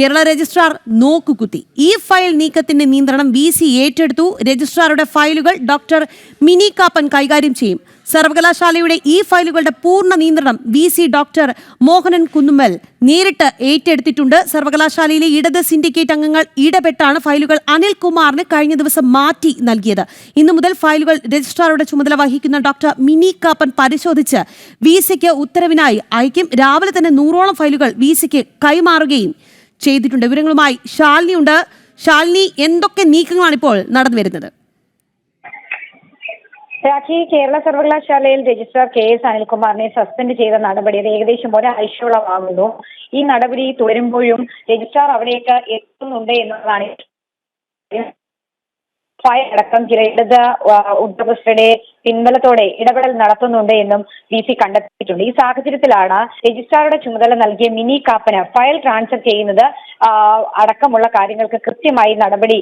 Kerala registrar നോക്കുകുത്തി. ഈ file നീക്കത്തിന്റെ നിയന്ത്രണം V C ഏറ്റെടുത്തു. രജിസ്ട്രാറുടെ ഫയലുകൾ ഡോക്ടർ മിനി കാപ്പൻ കൈകാര്യം ചെയ്യും. സർവകലാശാലയുടെ ഈ ഫയലുകളുടെ പൂർണ നിയന്ത്രണം V C doctor Mohanan Kunnummal നേരിട്ട് ഏറ്റെടുത്തിട്ടുണ്ട്. സർവകലാശാലയിലെ ഇടത് സിൻഡിക്കേറ്റ് അംഗങ്ങൾ ഇടപെട്ടാണ് ഫയലുകൾ അനിൽകുമാറിന് കഴിഞ്ഞ ദിവസം മാറ്റി നൽകിയത്. ഇന്നു മുതൽ ഫയലുകൾ രജിസ്ട്രാറുടെ ചുമതല വഹിക്കുന്ന ഡോക്ടർ മിനി കാപ്പൻ പരിശോധിച്ച് വി സിക്ക് ഉത്തരവിനായി അയക്കും രാവിലെ തന്നെ നൂറോളം ഫയലുകൾ വി സിക്ക് കൈമാറുകയും ചെയ്തിട്ടുണ്ട്. വിവരങ്ങളുമായി ശാലിനി ഉണ്ട് ശാലിനി എന്തൊക്കെ നീക്കങ്ങളാണ് ഇപ്പോൾ നടന്നു വരുന്നത് രാഖി കേരള സർവകലാശാലയിൽ രജിസ്ട്രാർ കെ എസ് അനിൽകുമാറിനെ സസ്പെൻഡ് ചെയ്ത നടപടി അത് ഏകദേശം ഒരാഴ്ചയോളമാകുന്നു. ഈ നടപടി തുടരുമ്പോഴും രജിസ്ട്രാർ അവിടേക്ക് എത്തുന്നുണ്ട് എന്നുള്ളതാണ് ഫയൽ അടക്കം ചില ഇടത് ഉദ്യോഗസ്ഥരുടെ പിൻബലത്തോടെ ഇടപെടൽ നടത്തുന്നുണ്ട് എന്നും വി സി കണ്ടെത്തിയിട്ടുണ്ട്. ഈ സാഹചര്യത്തിലാണ് രജിസ്ട്രാറുടെ ചുമതല നൽകിയ മിനി കാപ്പന് ഫയൽ ട്രാൻസ്ഫർ ചെയ്യുന്നത് അടക്കമുള്ള കാര്യങ്ങൾക്ക് കൃത്യമായി നടപടി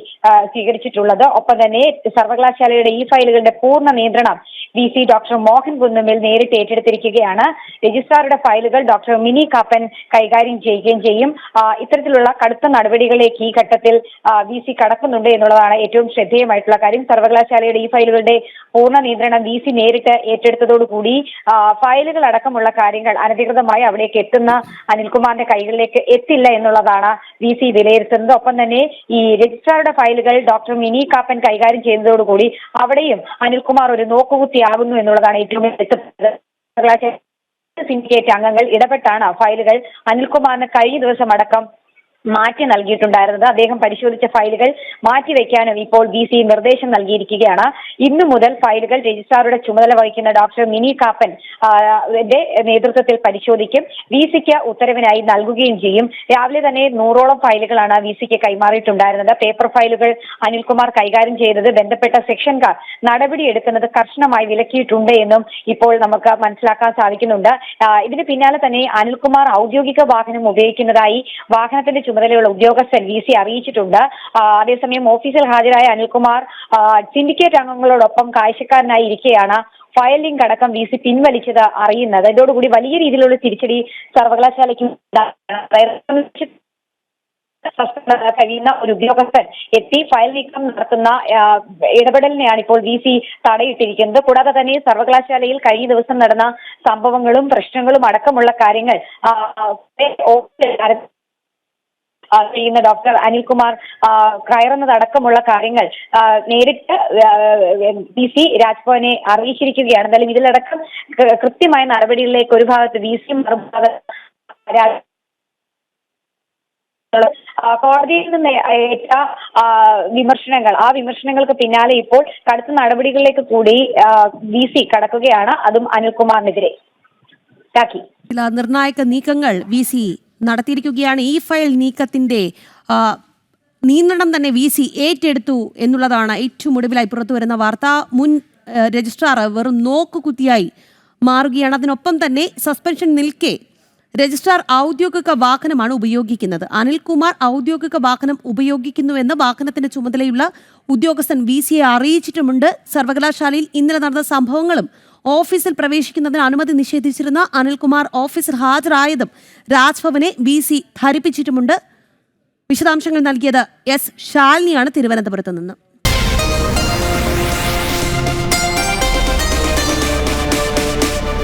സ്വീകരിച്ചിട്ടുള്ളത്. ഒപ്പം തന്നെ സർവകലാശാലയുടെ ഈ ഫയലുകളുടെ പൂർണ നിയന്ത്രണം V C doctor Mohan Kunnummal നേരിട്ട് ഏറ്റെടുത്തിരിക്കുകയാണ്. രജിസ്ട്രാറുടെ ഫയലുകൾ ഡോക്ടർ മിനി കാപ്പൻ കൈകാര്യം ചെയ്യുകയും ചെയ്യും. ഇത്തരത്തിലുള്ള കടുത്ത നടപടികളിലേക്ക് ഈ ഘട്ടത്തിൽ വി സി കടക്കുന്നുണ്ട് എന്നുള്ളതാണ് ഏറ്റവും ശ്രദ്ധേയമായിട്ടുള്ള കാര്യം. സർവകലാശാലയുടെ ഈ ഫയലുകളുടെ പൂർണ നിയന്ത്രണം വി സി നേരിട്ട് ഏറ്റെടുത്തതോടുകൂടി ഫയലുകൾ അടക്കമുള്ള കാര്യങ്ങൾ അനധികൃതമായി അവിടേക്ക് എത്തുന്ന അനിൽകുമാറിന്റെ കൈകളിലേക്ക് എത്തില്ല എന്നുള്ളതാണ് വി സി വിലയിരുത്തുന്നത്. ഒപ്പം തന്നെ ഈ രജിസ്ട്രാറുടെ ഫയലുകൾ ഡോക്ടർ മിനി കാപ്പൻ കൈകാര്യം ചെയ്യുന്നതോടുകൂടി അവിടെയും അനിൽകുമാർ ഒരു നോക്കുകുത്തിയാകുന്നു എന്നുള്ളതാണ് ഏറ്റവും സിൻഡിക്കേറ്റ് അംഗങ്ങൾ ഇടപെട്ടാണ് ഫയലുകൾ അനിൽകുമാറിന് കഴിഞ്ഞ ദിവസം അടക്കം മാറ്റി നൽകിയിട്ടുണ്ടായിരുന്നത്. അദ്ദേഹം പരിശോധിച്ച ഫയലുകൾ മാറ്റിവെക്കാനും ഇപ്പോൾ വി സി നിർദ്ദേശം നൽകിയിരിക്കുകയാണ്. ഇന്നു മുതൽ ഫയലുകൾ രജിസ്ട്രാറുടെ ചുമതല വഹിക്കുന്ന ഡോക്ടർ മിനി കാപ്പൻ നേതൃത്വത്തിൽ പരിശോധിക്കും. വി സിക്ക് ഉത്തരവിനായി നൽകുകയും ചെയ്യും. രാവിലെ തന്നെ നൂറോളം ഫയലുകളാണ് വി സിക്ക് കൈമാറിയിട്ടുണ്ടായിരുന്നത്. പേപ്പർ ഫയലുകൾ അനിൽകുമാർ കൈകാര്യം ചെയ്തത് ബന്ധപ്പെട്ട സെക്ഷൻകാർ നടപടിയെടുക്കുന്നത് കർശനമായി വിലക്കിയിട്ടുണ്ട് എന്നും ഇപ്പോൾ നമുക്ക് മനസ്സിലാക്കാൻ സാധിക്കുന്നുണ്ട്. ഇതിന് പിന്നാലെ തന്നെ അനിൽകുമാർ ഔദ്യോഗിക വാഹനം ഉപയോഗിക്കുന്നതായി വാഹനത്തിന്റെ ചുമതലയുള്ള ഉദ്യോഗസ്ഥൻ വി സി അറിയിച്ചിട്ടുണ്ട്. അതേസമയം ഓഫീസിൽ ഹാജരായ അനിൽകുമാർ സിൻഡിക്കേറ്റ് അംഗങ്ങളോടൊപ്പം കാഴ്ചക്കാരനായി ഇരിക്കെയാണ് ഫയലിംഗ് അടക്കം വി സി പിൻവലിച്ചത് അറിയുന്നത്. ഇതോടുകൂടി വലിയ രീതിയിലുള്ള തിരിച്ചടി സർവകലാശാലയ്ക്ക് കഴിയുന്ന ഒരു ഉദ്യോഗസ്ഥൻ എത്തി ഫയൽ നീക്കം നടത്തുന്ന ഇടപെടലിനെയാണ് ഇപ്പോൾ വി സി തടയിട്ടിരിക്കുന്നത്. കൂടാതെ തന്നെ സർവകലാശാലയിൽ കഴിഞ്ഞ ദിവസം നടന്ന സംഭവങ്ങളും പ്രശ്നങ്ങളും അടക്കമുള്ള കാര്യങ്ങൾ ചെയ്യുന്ന ഡോക്ടർ അനിൽകുമാർ കയറുന്നതടക്കമുള്ള കാര്യങ്ങൾ നേരിട്ട് പി സി രാജ്ഭവനെ അറിയിച്ചിരിക്കുകയാണ്. എന്തായാലും ഇതിലടക്കം കൃത്യമായ നടപടികളിലേക്ക് ഒരു ഭാഗത്ത് വി സി കോടതിയിൽ നിന്ന് ഏറ്റ വിമർശനങ്ങൾ. ആ വിമർശനങ്ങൾക്ക് പിന്നാലെ ഇപ്പോൾ കടുത്ത നടപടികളിലേക്ക് കൂടി വി സി കടക്കുകയാണ്. അതും അനിൽകുമാറിനെതിരെ. നിർണായക നീക്കങ്ങൾ വി സി നടത്തിയിരിക്കുകയാണ്. ഈ ഫയൽ നീക്കത്തിന്റെ ആ, നിയന്ത്രണം തന്നെ വി സി ഏറ്റെടുത്തു എന്നുള്ളതാണ് ഏറ്റവും ഒടുവിലായി പുറത്തു വരുന്ന വാർത്ത. മുൻ രജിസ്ട്രാർ വെറും നോക്കുകുത്തിയായി മാറുകയാണ്. അതിനൊപ്പം തന്നെ സസ്പെൻഷൻ നിൽക്കെ രജിസ്ട്രാർ ഔദ്യോഗിക വാഹനമാണ് ഉപയോഗിക്കുന്നത്. അനിൽകുമാർ ഔദ്യോഗിക വാഹനം ഉപയോഗിക്കുന്നുവെന്ന് വാഹനത്തിന്റെ ചുമതലയുള്ള ഉദ്യോഗസ്ഥൻ വി സിയെ അറിയിച്ചിട്ടുമുണ്ട്. സർവകലാശാലയിൽ ഇന്നലെ നടന്ന സംഭവങ്ങളും ഓഫീസിൽ പ്രവേശിക്കുന്നതിന് അനുമതി നിഷേധിച്ചിരുന്ന അനിൽകുമാർ ഓഫീസിൽ ഹാജരായതും രാജ്ഭവനെ വി സി ധരിപ്പിച്ചിട്ടുമുണ്ട്. വിശദാംശങ്ങൾ നൽകിയത് എസ്. ശാലിനിയാണ് തിരുവനന്തപുരത്ത് നിന്ന്.